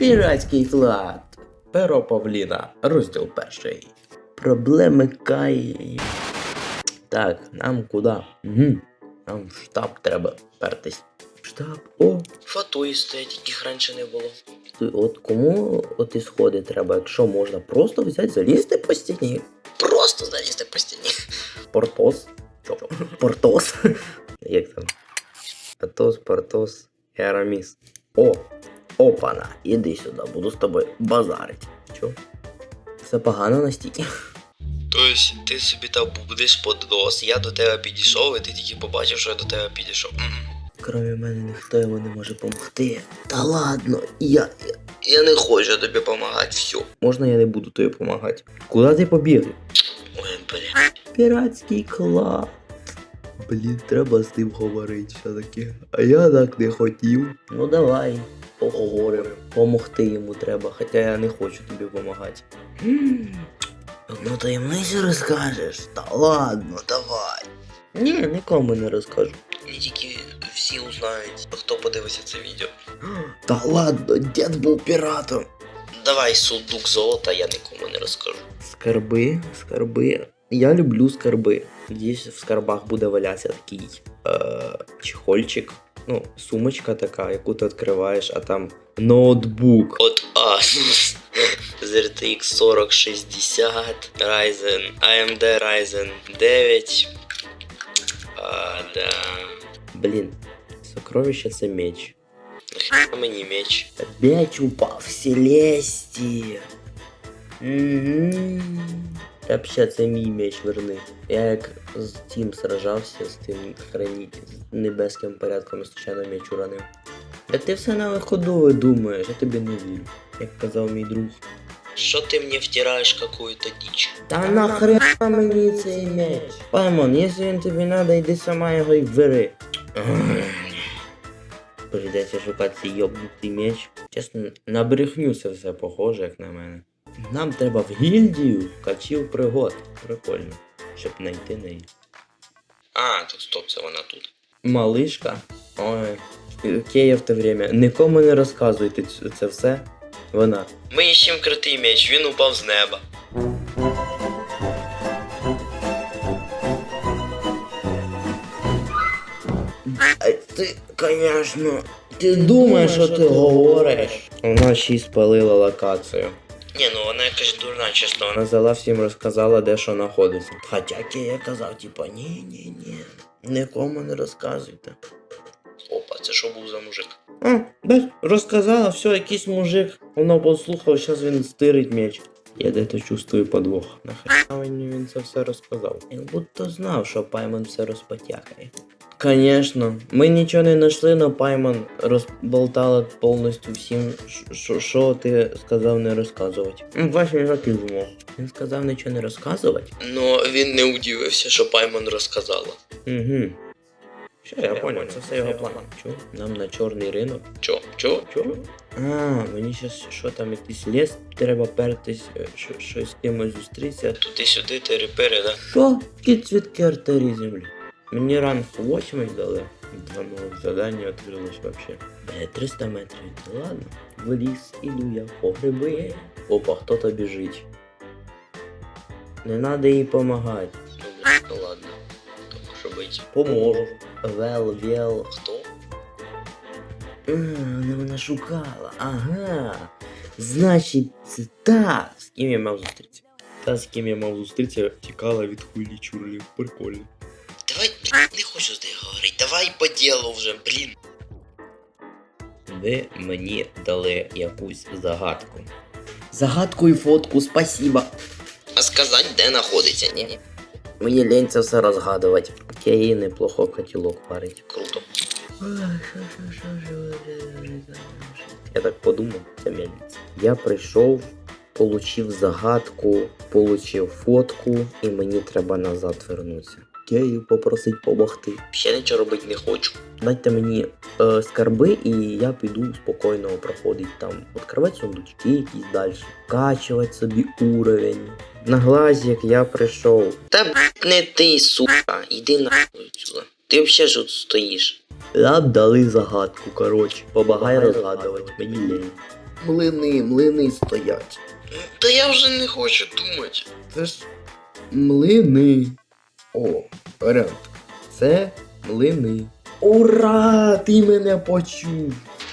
Піратський клад. Перо Павліна. Розділ перший. Проблеми Каї. Так, нам куди? Угу. Нам в штаб треба пертись. Штаб? О, Фатуї стоять, яких раніше не було. от кому от і сходи треба, якщо можна просто взяти, залізти по стіні. Просто залізти по стіні. Портос. Чо? Портос. Як там? Атос, Портос, Ераміс. О! Опана, іди сюди, буду з тобою базарить. Чо? Все погано настільки. Тобто ти собі там будеш под нос, я до тебе підійшов, і ти тільки побачив, що я до тебе підійшов. Кроме мене ніхто йому не може допомогти. Та ладно, я, я. Я не хочу тобі допомагати, все. Можна я не буду тобі допомагати? Куди ти побіг? Ой, бля. Піратський клад. Блін, треба з ним говорити все-таки. А я так не хотів. Ну давай, поговоримо. Помогти йому треба, хоча я не хочу тобі допомагати. Ну таємницю розкажеш. Та ладно, давай. Ні, нікому не розкажу. Тільки всі узнають, хто подивиться це відео. Та ладно, дід був піратом. Давай сундук золота, я нікому не розкажу. Скарби, скарби. Я люблю скарби. Десь в скарбах буде валятися такий е, чехольчик. Ну, сумочка така, яку ти відкриваєш, а там ноутбук. От Asus з RTX 4060 Ryzen AMD Ryzen 9. А, да. Блін, сокровище це меч. Нахіба мені меч? Меч упав в Селесті. Угу. Вообще, це мій меч верни. Я як з тим сражався, з тим храніть з небеським порядком, і случайно меч уронив. А ти все на ходу видумаєш, я тобі не вірю, як казав мій друг. Що ти мені втираєш какую-то дичь? Та нахрена мені цей меч? Паймон, якщо він тобі надо, йди сама його й бери. Прийдеться шукати цей йобнутий меч. Чесно, на брехню це все похоже, як на мене. Нам треба в гільдію качів пригод. Прикольно, щоб знайти неї. А, то стоп, це вона тут. Малишка. Ой. Яке в те время. Нікому не розказуйте це все. Вона. Ми іщем крутий меч, він упав з неба. А ти, звісно, ти думаєш, що ти говориш? Вона ще й спалила локацію. Ні, ну вона якась дурна, чесно. Вона взяла всім розказала, де що знаходиться. Хоча я казав, типа, ні, ні, ні. Нікому не розказуйте. Опа, це що був за мужик? А, бач, розказала, все, якийсь мужик. Воно послухав, зараз він стирить меч. Я дето чувствую подвох. Нахай мені він це все розказав. Як будто знав, що Паймон все розпотякає. Конечно, ми нічого не знайшли, но Паймон розболтала повністю всім, що- ти сказав не розказувати. Він так і. Він сказав нічого не розказувати. Ну, він не удивився, що Паймон розказала. Угу. Що я понял, це все його план. Чо? Нам на чорний ринок. Чо? Чо? Чо? А, мені щас що там якийсь ліс, треба пертись, щось з кимось зустрітися. Туди-сюди, тери-пери, да? Що? Які цвітки артерії землі? Мені ранг 8 дали. Нових завдання відкрилось вообще. Бля, 300 метрів. Та ладно. В ліс іду я по гриби. Опа, хто-то біжить. Не надо їй помагати. Ну, ну ладно. То бить? Поможу. Вел, вел. Хто? А, Вона мене шукала. Ага. Значить, це та. З ким я мав зустрітися? Та, з ким я мав зустрітися, тікала від хуйлі чурлів. Прикольно. Давай, не хочу з нею говорити. Давай по ділу вже, блін. Ви мені дали якусь загадку. Загадку і фотку, спасіба. А сказати, де знаходиться, ні? Мені лень це все розгадувати. Я їй неплохо котілок варить. Круто. Я так подумав, це мельниця. Я прийшов, получив загадку, получив фотку, і мені треба назад вернутися. Я її попросить допомогти. Ще нічого робити не хочу. Дайте мені е, скарби, і я піду спокійно проходити там, відкривати сундучки якісь далі, качувати собі уровень. На глазик я прийшов. Та б не ти, сука, іди нахуй сюди. Ти взагалі ж тут стоїш. Нам дали загадку, коротше. Помагай розгадувати, мені лень. млини, млини стоять. Та я вже не хочу думати. Це ж млини. О, варіант. Це млини. Ура! Ти мене почув!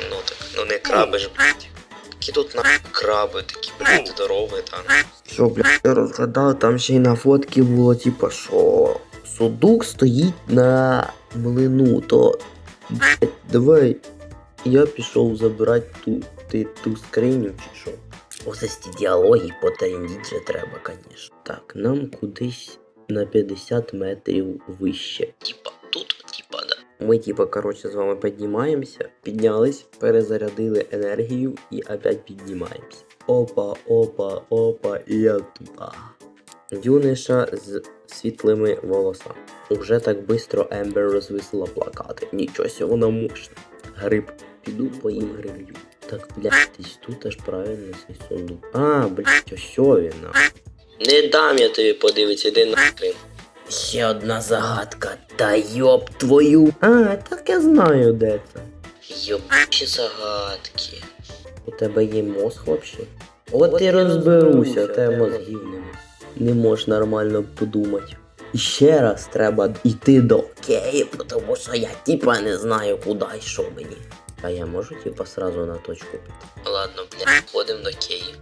Ну так, ну не краби ж, блядь. Які тут на краби, такі, блядь, здорові, там. Що, блядь, я розгадав, там ще й на фотки було, типа, що судук стоїть на млину, то блядь, давай я пішов забирати ту, ти, ту скриню чи що. Оце ці діалоги потаємніть же треба, звісно. Так, нам кудись на 50 метрів вище. Типа тут, типа, да. Ми, типа, коротше, з вами піднімаємося, піднялись, перезарядили енергію і опять піднімаємося. Опа, опа, опа, і я туди. Юниша з світлими волосами. Уже так бистро Ембер розвисила плакати. Сього вона мощна. Гриб. Піду поїм грибів. Так, блядь, тут аж правильно сундук. А, блядь, ось він. Не дам я тобі подивитися, йди нахрен. Ще одна загадка. Та йоб твою. А, так я знаю, де це. Йобучі загадки. У тебе є мозг вообще? От і розберуся, у тебе мозгів нема. Не можеш нормально подумати. І ще раз треба йти до Києва, тому що я типа не знаю, куди і що мені. А я можу типа сразу на точку піти. Ладно, блядь, ходимо до Києва.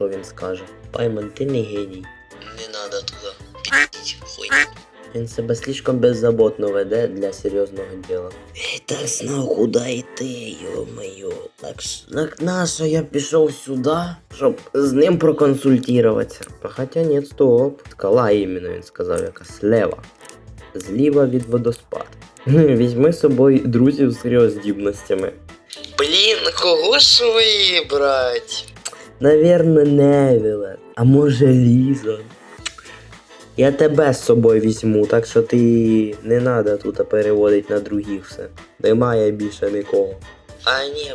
Що він скаже? Пайман, ти не геній. Не надо туди. Підіть, хуйня. Він себе слишком беззаботно веде для серйозного діла. Я так знав, куди йти, йо-моє. Так, так нащо я пішов сюди, щоб з ним проконсультуватися? Хоча ні, стоп. Скала іменно він сказав, яка слева. Зліва від водоспаду. Візьми з собою друзів з кріоздібностями. Блін, кого ж вибрать? Навірно, Невіле. А може Лізон. Я тебе з собою візьму, так що ти не треба тут переводити на других все. Немає більше нікого. А ні.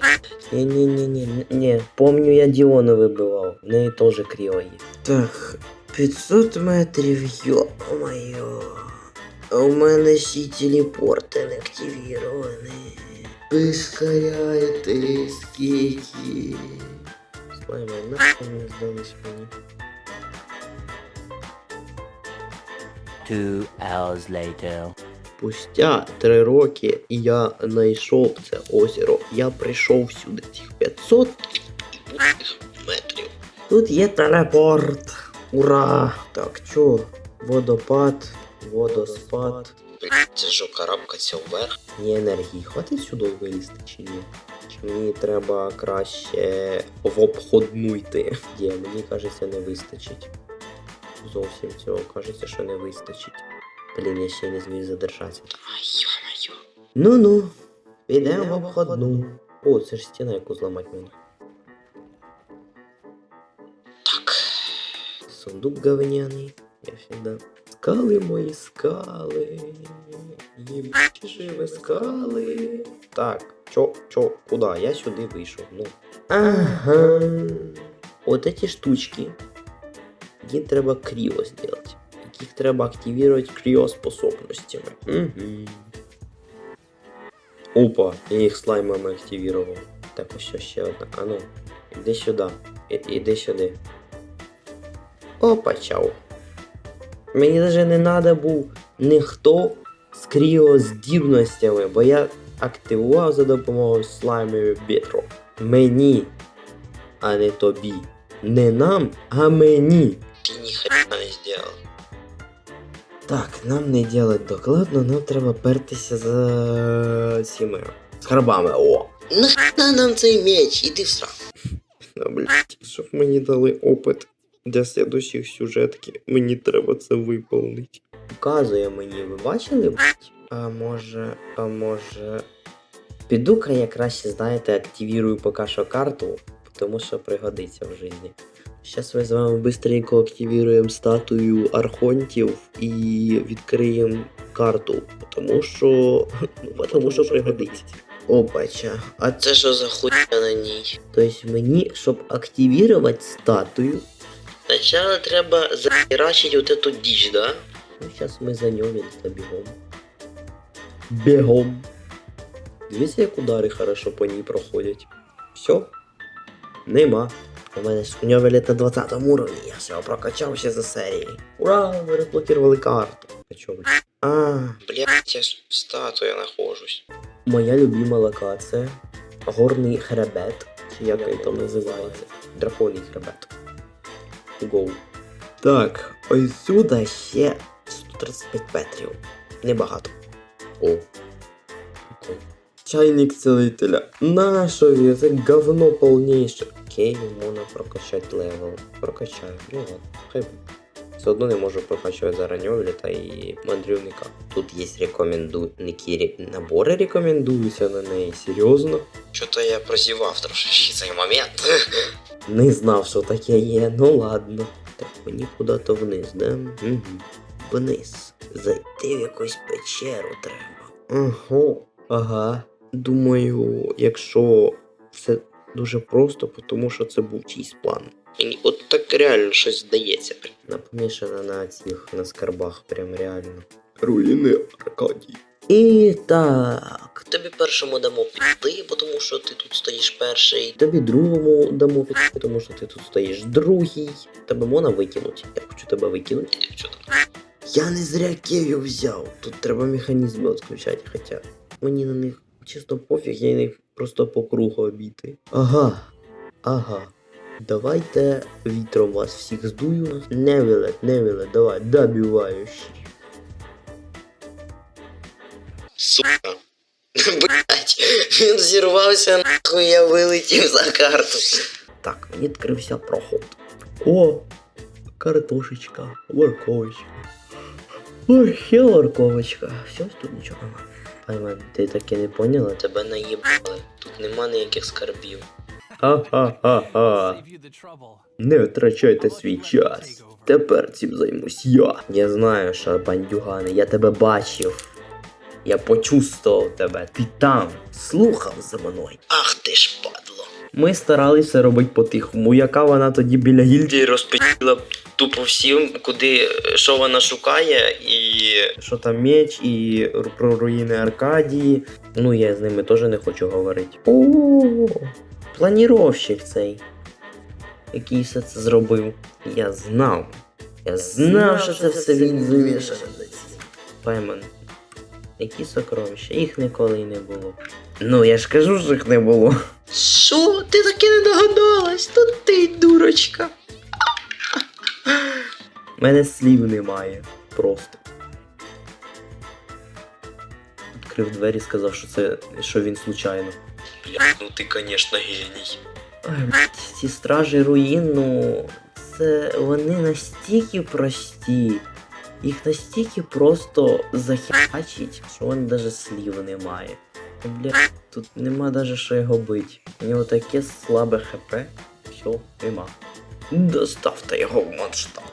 Ні, ні, ні, ні, ні. Помню, я Діону вибивав. В неї теж кріо є. Так, 500 метрів, йо-моє. А у мене й телепорти не активіровані. Прискоряйте, скільки. Слайма, нахуй не здались мені. Two hours later. Спустя три роки я знайшов це озеро. Я прийшов сюди цих 500. метрів. Тут є телепорт. Ура! Так, чо? Водопад, водоспад. Це що, карабкаться вверх? Ні енергії. Хватить сюди вилізти чи ні? Мені треба краще в обходну йти? Є, мені кажеться, не вистачить. Зовсім цього кажеться, що не вистачить. Блін, я ще не зміг задержатися. Ну-ну, підемо в обходну. О, це ж стіна, яку зламати можна. Так. Сундук говняний. Я всегда. Скали мої скали. Єбучі живе скали. Так, чо, чо, куда? Я сюди вийшов. Ну. Ага. Вот эти штучки. Їх треба кріо зробити. Яких треба активувати кріоспособностями. Угу. Опа, я їх слаймами активував. Так, ось що ще одна. А ну, іди сюди. І, іди сюди. Опа, чау. Мені навіть не треба був ніхто з кріоздібностями, бо я активував за допомогою слаймів бітро. Мені, а не тобі. Не нам, а мені. Ти ніхрена не зробив. Так, нам не делать докладно, нам треба пертися за цими скарбами. О! Нахрена нам цей меч, іди в сраку. Ну, блядь, щоб мені дали опит для слідущих сюжетки, мені треба це виповнити. Показує мені, ви бачили? блядь? А може, а може. Піду-ка я краще, знаєте, активірую поки що карту, тому що пригодиться в житті. Зараз ми з вами быстренько активіруємо статую архонтів і відкриємо карту, тому що. Ну, тому що пригодиться. Опача, а це що за хуйня на ній? Тобто мені, щоб активувати статую, Спочатку треба захерачити вот эту дичь, да? ну зараз ми за нього бігом. Бігом. Дивіться, як удари хорошо по ній проходять. Все. Нема. У мене ж виліт на 20 уровні, я все прокачав ще за серії. Ура! Ви розблокували карту. А чо, блядь? А, Блять, я ж в статуї нахожусь. моя любима локація. Горний хребет. Чи як він там називається? Драконий хребет. Гоу. Так, ось сюди ще 135 метрів. Небагато. О. Окей. Чайник целителя. Нашові, це говно повніше. Окей, можна прокачати левел. Прокачаю. Ну ладно, хай. Все одно не можу прокачувати зараньовлі та і мандрівника. Тут є рекомендуйники ре- набори рекомендуються на неї. Серйозно? Чого-то я прозівав трошечки цей момент. Не знав, що таке є, ну ладно. Так мені куди-то вниз, да? Угу. Вниз. Зайти в якусь печеру треба. Ага. Ага. Думаю, якщо все дуже просто, тому що це був чийсь план. Мені от так реально щось здається. Напомішана на цих на скарбах, прям реально. Руїни Аркадії. І так. Тобі першому дамо піти, тому що ти тут стоїш перший. Тобі другому дамо піти, тому що ти тут стоїш другий. Тебе можна викинути. Я хочу тебе викинути. Що там? Я не зря Кев'ю взяв. Тут треба механізми відключати, хоча мені на них чисто пофіг, я їх просто по кругу обійти. Ага, ага. Давайте вітром вас всіх здую. Невіле, невіле, давай, добиваючи. Сука. Блять, він зірвався, нахуй я вилетів за карту. Так, мені відкрився проход. О, картошечка, морковочка. Ой, ще морковочка. Все, тут нічого нема. Пойман, ти таки не поняла? Тебе наїбали. Тут нема ніяких скарбів. Ха-ха-ха-ха. Не втрачайте свій час. Тепер цим займусь я. Я знаю, що бандюгани, я тебе бачив. Я почувствував тебе. Ти там слухав за мною. Ах ти ж падло. Ми старалися робити по-тихому. Яка вона тоді біля гільдії? Ти розподіла тупо всім, куди що вона шукає, і Що там меч і про руїни Аркадії. Ну, я з ними теж не хочу говорити. О, планіровщик цей. Який все це зробив. Я знав. Я знав, що це все він замішане. Пайман. Які сокровища? Їх ніколи й не було. Ну, я ж кажу, що їх не було. Що? Ти таки не догадалась? То ти дурочка. У мене слів немає. Просто. Відкрив двері, сказав, що це що він случайно. Бля, ну ти, конечно, геній. Ой, блядь, ці стражі руїн, ну, це вони настільки прості. Їх настільки просто захячить, що він навіть слів немає. Та, Бля, тут нема навіть що його бить. У нього таке слабе хп. Все, нема. Доставте його в монштаб.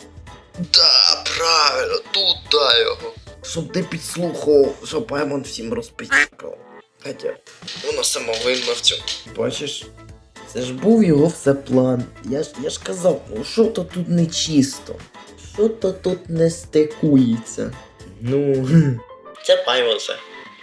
Да, правильно, туди його. Щоб ти підслухав, що Паймон всім розпитькав. Хоча, Воно самовинно в цьому. бачиш, це ж був його все план. Я ж, я ж казав, ну що то тут не чисто. Що то тут не стикується. Ну, Це Паймонсе.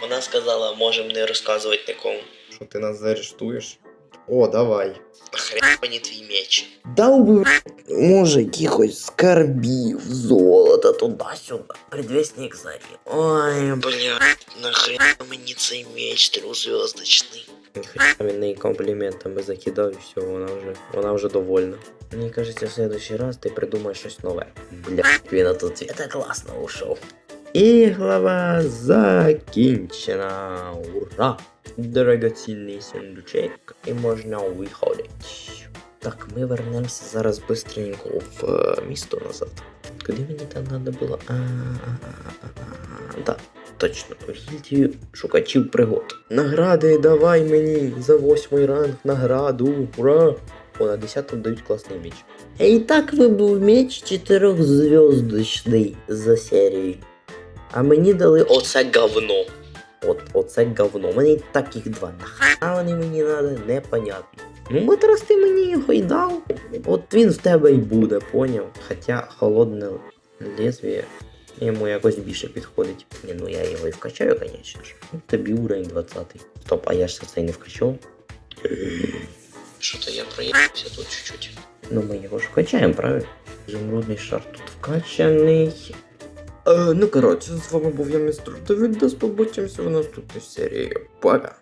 Вона сказала, можемо не розказувати нікому. що ти нас заарештуєш? О, давай. Хрен мені твій меч. Дав би, може, якихось скарбів, золота туди-сюди. Предвісник зарі. Ой, Бля, нахрен мені цей меч трьохзв'язочний. Хоча він неї компліментами закидав і все, вона вже, вона вже довольна. Мені кажеться, в следующий раз ти придумаєш щось нове. Бля, він на тут цвіта класно ушов. І глава закінчена. Ура! Дорогоцінний сундучек. І можна виходити. Так, ми вернемося зараз бистренько в е, місто назад. Куди мені там треба було? А, да, точно, в гільдію шукачів пригод. Награди давай мені за восьмий ранг награду. Ура! О, на 10 дають класний меч. І так вибув меч чотирьохзв'язочний за серію. А мені дали Оце говно. От, оце говно. Мені і так їх два. Нахай вони мені надо, непонятно. Ну, от раз ти мені його й дав, от він в тебе й буде, поняв? Хоча холодне лезвіє йому якось більше підходить. Ні, ну я його і вкачаю, звісно ж. Ну, тобі уровень 20. Стоп, а я ж це не вкачав. Що-то я проїбався тут чуть-чуть. Ну ми його ж вкачаємо, правильно? Изумрудний шар тут вкачаний. Е, ну коротше, з вами був я містер Давід, побачимося в наступній серії. Пока.